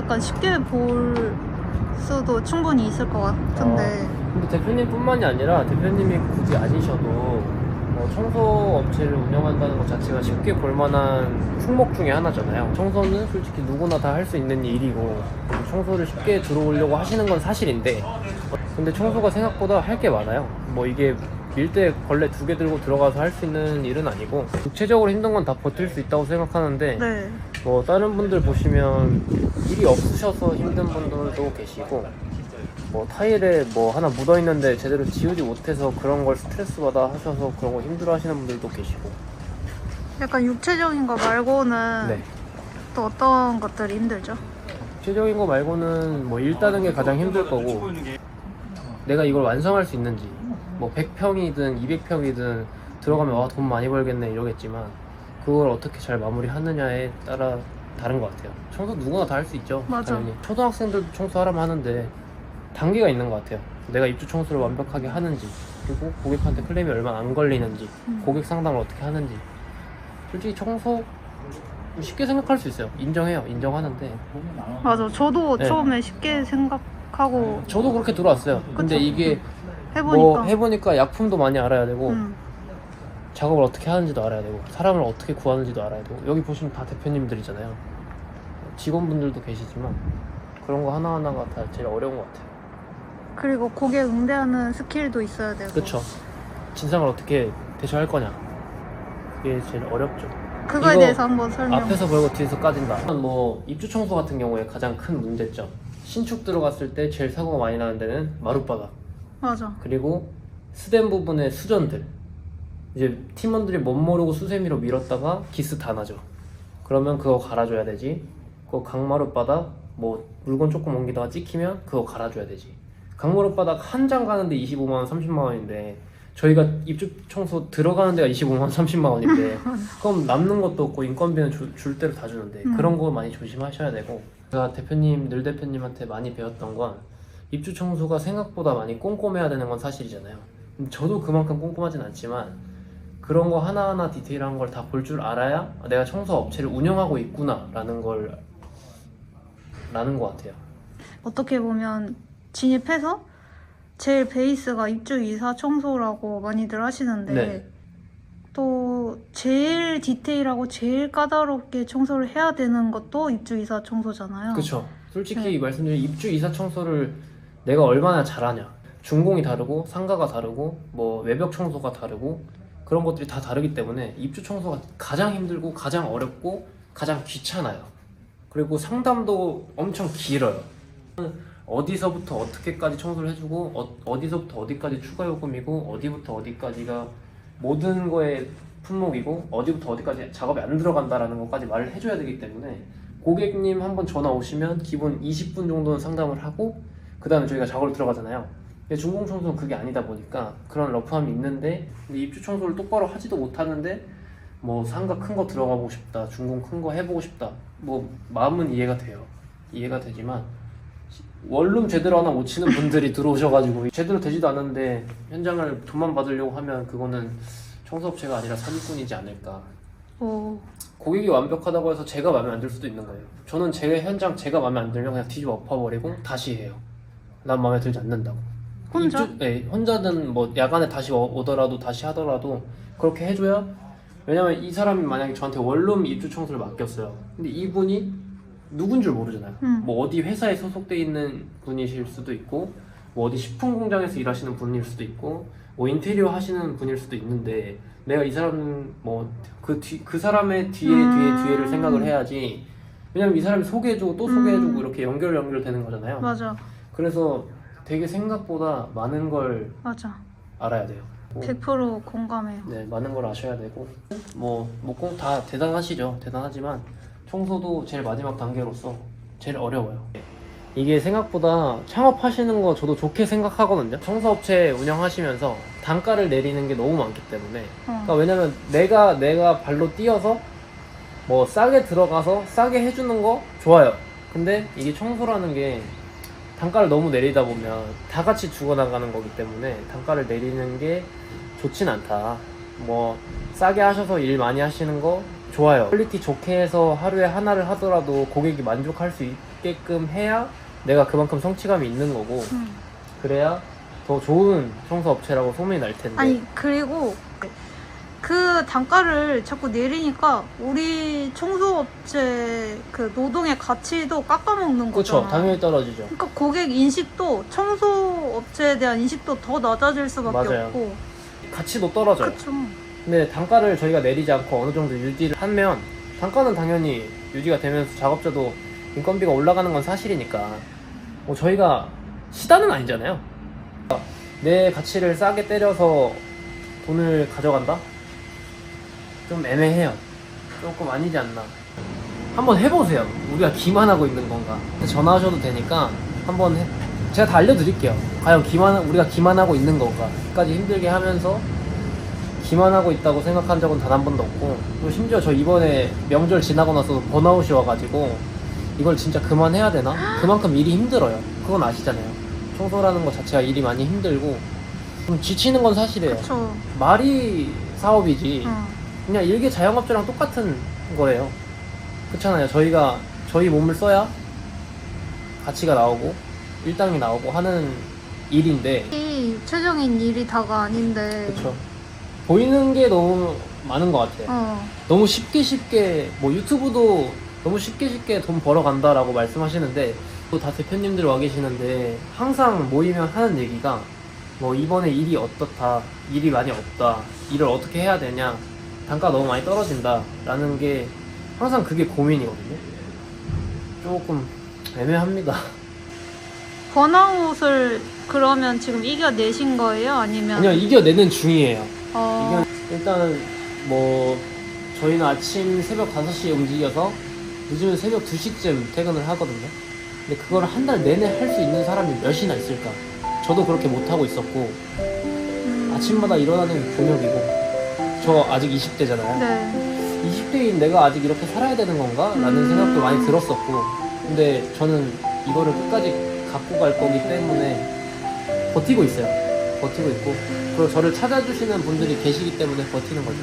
약간 쉽게 볼 수도 충분히 있을 것 같은데 근데 대표님뿐만이 아니라 대표님이 굳이 아니셔도 어, 청소 업체를 운영한다는 것 자체가 쉽게 볼만한 품목 중에 하나잖아요. 청소는 솔직히 누구나 다 할 수 있는 일이고 청소를 쉽게 들어오려고 하시는 건 사실인데 근데 청소가 생각보다 할 게 많아요. 뭐 이게 밀대 걸레 두 개 들고 들어가서 할 수 있는 일은 아니고 육체적으로 힘든 건 다 버틸 수 있다고 생각하는데 네 뭐 다른 분들 보시면 일이 없으셔서 힘든 분들도 계시고 뭐 타일에 뭐 하나 묻어 있는데 제대로 지우지 못해서 그런 걸 스트레스 받아 하셔서 그런 거 힘들어 하시는 분들도 계시고 약간 육체적인 거 말고는 네 또 어떤 것들이 힘들죠? 구체적인 거 말고는 뭐 일 따는 게 가장 힘들 거고 내가 이걸 완성할 수 있는지 뭐 100평이든 200평이든 들어가면 와 돈 많이 벌겠네 이러겠지만 그걸 어떻게 잘 마무리하느냐에 따라 다른 것 같아요. 청소 누구나 다 할 수 있죠. 맞아. 당연히. 초등학생들도 청소하라면 하는데 단계가 있는 것 같아요. 내가 입주 청소를 완벽하게 하는지 그리고 고객한테 클레임이 얼마나 안 걸리는지 음. 고객 상담을 어떻게 하는지. 솔직히 청소 쉽게 생각할 수 있어요. 인정해요. 인정하는데. 맞아. 저도 네. 처음에 쉽게 생각하고 저도 그렇게 들어왔어요. 근데 그쵸? 이게 해보니까. 뭐 해보니까 약품도 많이 알아야 되고 음, 작업을 어떻게 하는지도 알아야 되고 사람을 어떻게 구하는지도 알아야 되고 여기 보시면 다 대표님들이잖아요. 직원분들도 계시지만 그런 거 하나하나가 다 제일 어려운 것 같아요. 그리고 고객 응대하는 스킬도 있어야 되고. 그쵸. 진상을 어떻게 대처할 거냐. 그게 제일 어렵죠. 그거에 대해서 한번 설명. 앞에서 벌고 뒤에서 까진다. 뭐 입주 청소 같은 경우에 가장 큰 문제점 신축 들어갔을 때 제일 사고가 많이 나는 데는 마룻바닥 맞아. 그리고 수된 부분의 수전들 이제 팀원들이 못 모르고 수세미로 밀었다가 기스 다 나죠 그러면 그거 갈아줘야 되지 그 강마루 바닥 뭐 물건 조금 옮기다가 찍히면 그거 갈아줘야 되지 강마루 바닥 한 장 가는데 25만 원 30만 원인데 저희가 입주 청소 들어가는 데가 25만 원 30만 원인데 그럼 남는 것도 없고 인건비는 주- 줄 대로 다 주는데 음. 그런 거 많이 조심하셔야 되고 제가 대표님 늘 대표님한테 많이 배웠던 건 입주 청소가 생각보다 많이 꼼꼼해야 되는 건 사실이잖아요. 저도 그만큼 꼼꼼하진 않지만 그런 거 하나하나 디테일한 걸 다 볼 줄 알아야 내가 청소 업체를 운영하고 있구나라는 걸 라는 것 같아요. 어떻게 보면 진입해서 제일 베이스가 입주 이사 청소라고 많이들 하시는데 네. 또 제일 디테일하고 제일 까다롭게 청소를 해야 되는 것도 입주 이사 청소잖아요. 그렇죠. 솔직히 네. 말씀드리면 입주 이사 청소를 내가 얼마나 잘하냐. 준공이 다르고 상가가 다르고 뭐 외벽 청소가 다르고 그런 것들이 다 다르기 때문에 입주 청소가 가장 힘들고 가장 어렵고 가장 귀찮아요. 그리고 상담도 엄청 길어요. 어디서부터 어떻게까지 청소를 해주고 어, 어디서부터 어디까지 추가 요금이고 어디부터 어디까지가 모든 거의 품목이고 어디부터 어디까지 작업이 안 들어간다라는 것까지 말을 해줘야 되기 때문에 고객님 한번 전화 오시면 기본 20분 정도는 상담을 하고 그 다음에 저희가 작업을 들어가잖아요. 중공 청소는 그게 아니다 보니까 그런 러프함이 있는데 근데 입주 청소를 똑바로 하지도 못하는데 뭐 상가 큰 거 들어가고 싶다, 중공 큰 거 해보고 싶다. 뭐 마음은 이해가 돼요. 이해가 되지만 원룸 제대로 하나 못 치는 분들이 들어오셔가지고 제대로 되지도 않는데 현장을 돈만 받으려고 하면 그거는 청소업체가 아니라 사기꾼이지 않을까. 오, 고객이 완벽하다고 해서 제가 마음에 안 들 수도 있는 거예요. 저는 제 현장 제가 마음에 안 들면 그냥 뒤집어 엎어버리고 다시 해요. 난 마음에 들지 않는다고. 혼자? 입주- 네, 혼자든 뭐 야간에 다시 오- 오더라도 다시 하더라도 그렇게 해줘야 왜냐면 이 사람이 만약에 저한테 원룸 입주 청소를 맡겼어요. 근데 이분이 누군 줄 모르잖아요. 음. 뭐 어디 회사에 소속돼 있는 분이실 수도 있고 뭐 어디 식품 공장에서 일하시는 분일 수도 있고 뭐 인테리어 하시는 분일 수도 있는데 내가 이 사람 뭐 그 뒤 그 사람의 뒤에 음. 뒤에 뒤에를 생각을 해야지 왜냐면 이 사람이 소개해주고 또 소개해주고 이렇게 연결 연결되는 거잖아요. 맞아, 그래서 되게 생각보다 많은 걸 맞아. 알아야 돼요. 뭐, 100% 공감해요. 네, 많은 걸 아셔야 되고 뭐뭐 다 대단하시죠. 대단하지만 청소도 제일 마지막 단계로서 제일 어려워요. 이게 생각보다 창업하시는 거 저도 좋게 생각하거든요. 청소업체 운영하시면서 단가를 내리는 게 너무 많기 때문에 어. 그러니까 왜냐면 내가 내가 발로 뛰어서 뭐 싸게 들어가서 싸게 해주는 거 좋아요. 근데 이게 청소라는 게 단가를 너무 내리다 보면 다 같이 죽어나가는 거기 때문에 단가를 내리는 게 좋진 않다. 뭐 싸게 하셔서 일 많이 하시는 거 좋아요. 퀄리티 좋게 해서 하루에 하나를 하더라도 고객이 만족할 수 있, 있게끔 해야 내가 그만큼 성취감이 있는 거고 음. 그래야 더 좋은 청소 업체라고 소문이 날 텐데 아니 그리고 그 단가를 자꾸 내리니까 우리 청소업체 그 노동의 가치도 깎아먹는 그렇죠 거잖아. 당연히 떨어지죠 그러니까 고객 인식도 청소업체에 대한 인식도 더 낮아질 수밖에 맞아요. 없고. 가치도 떨어져요 그렇죠. 근데 단가를 저희가 내리지 않고 어느 정도 유지를 하면 단가는 당연히 유지가 되면서 작업자도 인건비가 올라가는 건 사실이니까 뭐 저희가 시단은 아니잖아요 내 가치를 싸게 때려서 돈을 가져간다? 좀 애매해요. 조금 아니지 않나. 한번 해보세요. 우리가 기만하고 있는 건가. 전화하셔도 되니까 한번 해. 제가 다 알려드릴게요. 과연 기만 우리가 기만하고 있는 건가. 까지 힘들게 하면서 기만하고 있다고 생각한 적은 단 한 번도 없고 또 심지어 저 이번에 명절 지나고 나서 번아웃이 와가지고 이걸 진짜 그만해야 되나? 그만큼 일이 힘들어요. 그건 아시잖아요. 청소라는 것 자체가 일이 많이 힘들고 좀 지치는 건 사실이에요. 그렇죠. 말이 사업이지. 어. 그냥 일개 자영업자랑 똑같은 거예요. 그렇잖아요. 저희가 저희 몸을 써야 가치가 나오고 일당이 나오고 하는 일인데. 이 최종인 일이 다가 아닌데. 그렇죠 보이는 게 너무 많은 것 같아요. 어. 너무 쉽게 쉽게 뭐 유튜브도 너무 쉽게 쉽게 돈 벌어 간다라고 말씀하시는데 또 다 대표님들 와 계시는데 항상 모이면 하는 얘기가 뭐 이번에 일이 어떻다 일이 많이 없다 일을 어떻게 해야 되냐 단가 너무 많이 떨어진다 라는 게 항상 그게 고민이거든요 조금 애매합니다 번아웃을 그러면 지금 이겨내신 거예요? 아니면? 아니요 이겨내는 중이에요 어. 이게 일단 뭐 저희는 아침 새벽 5시에 움직여서 요즘은 새벽 2시쯤 퇴근을 하거든요. 근데 그걸 한 달 내내 할 수 있는 사람이 몇이나 있을까? 저도 그렇게 못하고 있었고 음. 아침마다 일어나는 곤욕이고 저 아직 20대잖아요. 네. 20대인 내가 아직 이렇게 살아야 되는 건가? 라는 음. 생각도 많이 들었었고 근데 저는 이거를 끝까지 갖고 갈 거기 때문에 버티고 있어요. 버티고 있고 그리고 저를 찾아주시는 분들이 계시기 때문에 버티는 거죠.